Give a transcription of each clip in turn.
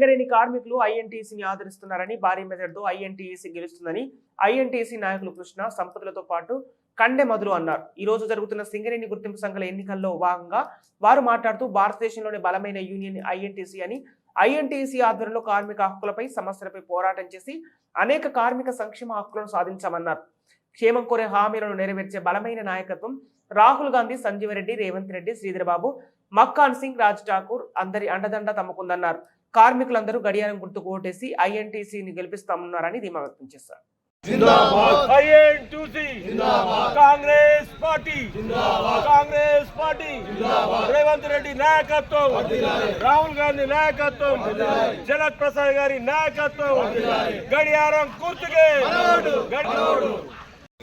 సింగరేణి కార్మికులు ఐఎన్టీసీని ఆదరిస్తున్నారని భారీ మెజార్టీతో ఐఎన్టీసీ గెలుస్తుందని ఐఎన్టీసీ నాయకులు కృష్ణ సంపతులతో పాటు కండె మధులు అన్నారు. ఈ రోజు జరుగుతున్న సింగరేణి గుర్తింపు సంఘాల ఎన్నికల్లో భాగంగా వారు మాట్లాడుతూ భారతదేశంలోని బలమైన యూనియన్ ఐఎన్టీసీ అని ఐఎన్టీసీ ఆధ్వర్యంలో కార్మిక హక్కులపై సమస్యలపై పోరాటం చేసి అనేక కార్మిక సంక్షేమ హక్కులను సాధించామన్నారు. క్షేమం కోరే హామీలను నెరవేర్చే బలమైన నాయకత్వం రాహుల్ గాంధీ సంజీవరెడ్డి రేవంత్ రెడ్డి శ్రీధర్ బాబు మక్కాన్ సింగ్ రాజ్ ఠాకూర్ అందరి అండదండ తమకుందన్నారు. కార్మికులందరూ గడియారం గుర్తుకు ఓటేసి ఐఎన్టీసీని గెలిపిస్తామన్నారని ధీమా వ్యక్తం చేశారు. INTC. Congress party. Congress party. Revanth Reddy నాయకత్వం. రాహుల్ గాంధీ నాయకత్వం. జగత్ ప్రసాద్ గారి నాయకత్వం. గడియారం గుర్తుకే. గడి-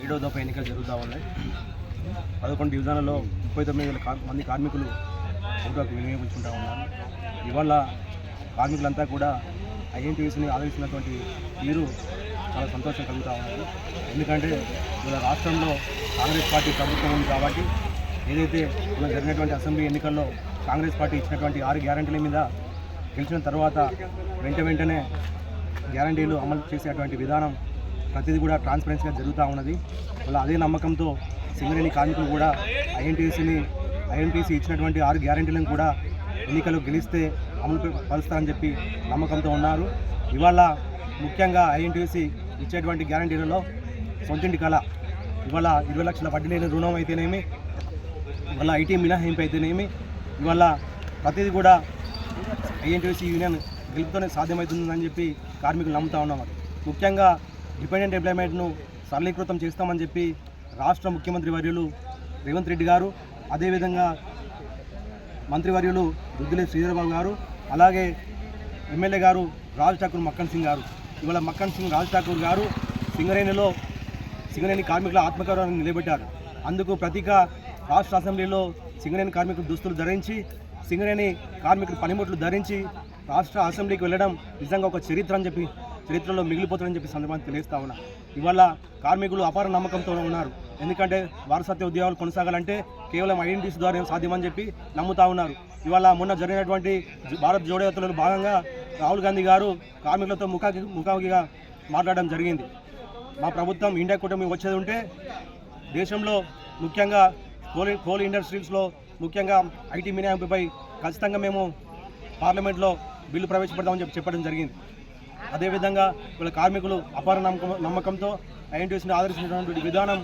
ఏడో దఫా ఎన్నికలు జరుగుతూ ఉన్నాయి. పదకొండు డివిజన్లలో ముప్పై తొమ్మిది వేల కార్- మంది కార్మికులు ఓటుకు వినియోగించుకుంటా ఉన్నారు. ఇవాళ కార్మికులంతా కూడా ఐఎన్టీవీసీని ఆదరిస్తున్నటువంటి తీరు చాలా సంతోషం కలుగుతూ ఉన్నది ఎందుకంటే మన రాష్ట్రంలో కాంగ్రెస్ పార్టీ ప్రభుత్వం ఉంది కాబట్టి ఏదైతే మన జరిగినటువంటి అసెంబ్లీ ఎన్నికల్లో కాంగ్రెస్ పార్టీ ఇచ్చినటువంటి ఆరు గ్యారంటీల మీద గెలిచిన తర్వాత వెంట వెంటనే గ్యారంటీలు అమలు చేసేటువంటి విధానం ప్రతిదీ కూడా ట్రాన్స్పరెన్సీగా జరుగుతూ ఉన్నది. అలా అదే నమ్మకంతో సింగరేణి కార్మికులు కూడా ఐఎన్టీసీని ఐఎన్టీసీ ఇచ్చినటువంటి ఆరు గ్యారంటీలను కూడా ఎన్నికలు గెలిస్తే అమలు పరుస్తారని చెప్పి నమ్మకంతో ఉన్నారు. ఇవాళ ముఖ్యంగా ఐఎన్టీసీ ఇచ్చేటువంటి గ్యారంటీలలో సొంతింటి కళ. ఇవాళ ఇరవై లక్షల వడ్డీ లేని రుణం అయితేనేమి ఇవాళ ఐటీ మినహాయింపు అయితేనేమి ఇవాళ ప్రతిదీ కూడా ఐఎన్టీసీ యూనియన్ గెలుపుతోనే సాధ్యమవుతుందని చెప్పి కార్మికులు నమ్ముతా ఉన్నారు. ముఖ్యంగా డిపెండెంట్ ఎంప్లాయ్మెంట్ను సరళీకృతం చేస్తామని చెప్పి రాష్ట్ర ముఖ్యమంత్రి వర్యులు రేవంత్ రెడ్డి గారు అదేవిధంగా మంత్రివర్యులు రుద్దులే శ్రీధరబాబు గారు అలాగే ఎమ్మెల్యే గారు రాజ్ ఠాకూర్ మక్కన్ సింగ్ గారు. ఇవాళ మక్కన్ సింగ్ రాజ్ ఠాకూర్ గారు సింగరేణిలో సింగరేణి కార్మికుల ఆత్మగౌరవాన్ని నిలబెట్టారు. అందుకు ప్రతీక రాష్ట్ర అసెంబ్లీలో సింగరేణి కార్మికులు దుస్తులు ధరించి సింగరేణి కార్మికులు పనిముట్లు ధరించి రాష్ట్ర అసెంబ్లీకి వెళ్ళడం నిజంగా ఒక చరిత్ర అని చెప్పి చరిత్రలో మిగిలిపోతుందని చెప్పి సందర్భాన్ని తెలియస్తా ఉన్నా. ఇవాళ కార్మికులు అపార నమ్మకంతో ఉన్నారు. ఎందుకంటే వారసత్వ ఉద్యోగాలు కొనసాగాలంటే కేవలం ఐడెంటిటీస్ ద్వారా సాధ్యమని చెప్పి నమ్ముతా ఉన్నారు. ఇవాళ మొన్న జరిగినటువంటి భారత్ జోడో యాత్రలో భాగంగా రాహుల్ గాంధీ గారు కార్మికులతో ముఖాకి ముఖాముఖిగా మాట్లాడడం జరిగింది. మా ప్రభుత్వం ఇండియా కూటమి వచ్చేది ఉంటే దేశంలో ముఖ్యంగా కోల్ కోల్ ఇండస్ట్రీస్లో ముఖ్యంగా ఐటీ మినహాయింపుపై ఖచ్చితంగా మేము పార్లమెంట్లో బిల్లు ప్రవేశపెడతామని చెప్పి చెప్పడం జరిగింది. అదేవిధంగా వీళ్ళ కార్మికులు అపార నమ్మకం నమ్మకంతో ఐఎన్టీసీని ఆదర్శించినటువంటి విధానం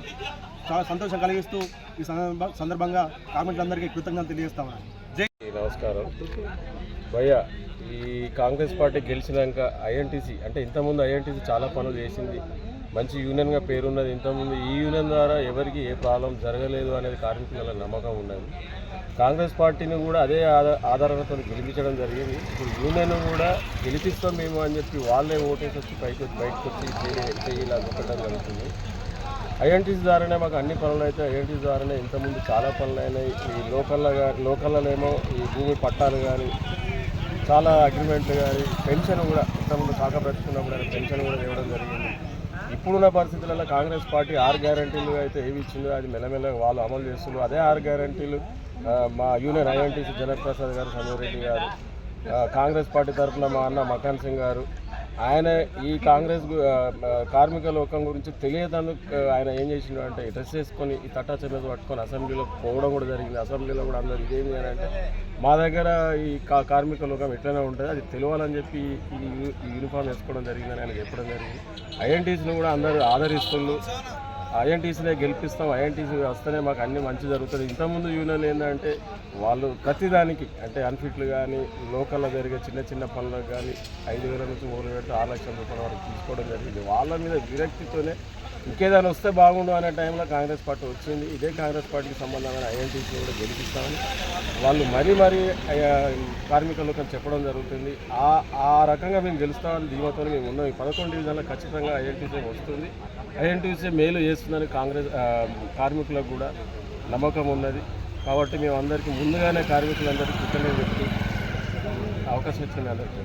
చాలా సంతోషం కలిగిస్తూ ఈ సందర్భ సందర్భంగా కార్మికులందరికీ కృతజ్ఞతలు తెలియజేస్తామని నమస్కారం. భయ్య ఈ కాంగ్రెస్ పార్టీ గెలిచినాక ఐఎన్టీసీ అంటే ఇంతకుముందు ఐఎన్టీసీ చాలా పనులు చేసింది. మంచి యూనియన్గా పేరున్నది ఇంతకుముందు. ఈ యూనియన్ ద్వారా ఎవరికి ఏ ప్రాబ్లం జరగలేదు అనేది కార్మికుల నమ్మకం ఉన్నది. కాంగ్రెస్ పార్టీని కూడా అదే ఆధార గెలిపించడం జరిగింది. ఇప్పుడు యూనియన్ కూడా గెలిపిస్తాం మేము అని చెప్పి వాళ్ళే ఓటేసి వచ్చి పైకి వచ్చి బయటకు వచ్చి చేయి- జరుగుతుంది. ఐఎన్టీసీ ద్వారానే మాకు అన్ని పనులు అయితే ఐఎన్టీసీ ద్వారానే ఇంతకుముందు చాలా పనులు అయినాయి. ఈ లోకల్లో లోకల్లోనేమో ఈ భూమి పట్టాలు కానీ చాలా అగ్రిమెంట్లు కానీ పెన్షన్ కూడా ఇంతకుముందు కాక పెట్టుకున్నప్పుడు ఆయన పెన్షన్ కూడా ఇవ్వడం జరిగింది. ఇప్పుడున్న పరిస్థితులలో కాంగ్రెస్ పార్టీ ఆరు గ్యారంటీలు అయితే ఏవి ఇచ్చిందో అది మెల్లమెల్లగా వాళ్ళు అమలు చేస్తున్నారు. అదే ఆరు గ్యారంటీలు మా యూనియన్ ఐఎన్టీసీ జనక్ ప్రసాద్ గారు సంజయ్ రెడ్డి గారు కాంగ్రెస్ పార్టీ తరఫున మా అన్న మకాన్ సింగ్ గారు ఆయన ఈ కాంగ్రెస్ కార్మిక లోకం గురించి తెలియదని ఆయన ఏం చేసిండు అంటే డ్రెస్ వేసుకొని ఈ తట్టా చెన్నది పట్టుకొని అసెంబ్లీలో పోవడం కూడా జరిగింది. అసెంబ్లీలో కూడా అందరు ఇదేంటి అని అంటే మా దగ్గర ఈ కార్మిక లోకం ఎట్లనే ఉంటుంది అది తెలియాలని చెప్పి ఈ ఈ యూనిఫామ్ వేసుకోవడం జరిగిందని ఆయన చెప్పడం జరిగింది. ఐఎన్టీసీని కూడా అందరూ ఆదరిస్తుండ్రు. ఐఎన్టీసీనే గెలిపిస్తాం ఐఎన్టీసీ వస్తేనే మాకు అన్ని మంచి జరుగుతుంది. ఇంతకుముందు యూనియన్ ఏంటంటే వాళ్ళు ప్రతిదానికి అంటే అన్ఫిట్లు కానీ లోకల్లో జరిగే చిన్న చిన్న పనులకు కానీ ఐదు వేల నుంచి మూడు వేలు ఆరు లక్షల రూపాయల వరకు తీసుకోవడం జరిగింది. వాళ్ళ మీద విరక్తితోనే ఇంకేదైనా వస్తే బాగుండు అనే టైంలో కాంగ్రెస్ పార్టీ వచ్చింది. ఇదే కాంగ్రెస్ పార్టీకి సంబంధమైన ఐఎన్టీసీ కూడా గెలిపిస్తామని వాళ్ళు మరీ మరీ కార్మికులు కార్మిక లోకం చెప్పడం జరుగుతుంది. ఆ ఆ రకంగా మేము గెలుస్తామని ధీమతో మేము ఉన్నాం. ఈ పదకొండు డివిజన్లో ఖచ్చితంగా ఐఎన్టీసీ వస్తుంది. ఐఎన్టీసీ మేలు చేస్తుందని కాంగ్రెస్ కార్మికులకు కూడా నమ్మకం ఉన్నది. కాబట్టి మేము అందరికీ ముందుగానే కార్మికులందరికీ కృతజ్ఞతలు చెప్తూ అవకాశం ఇచ్చింది అందరికీ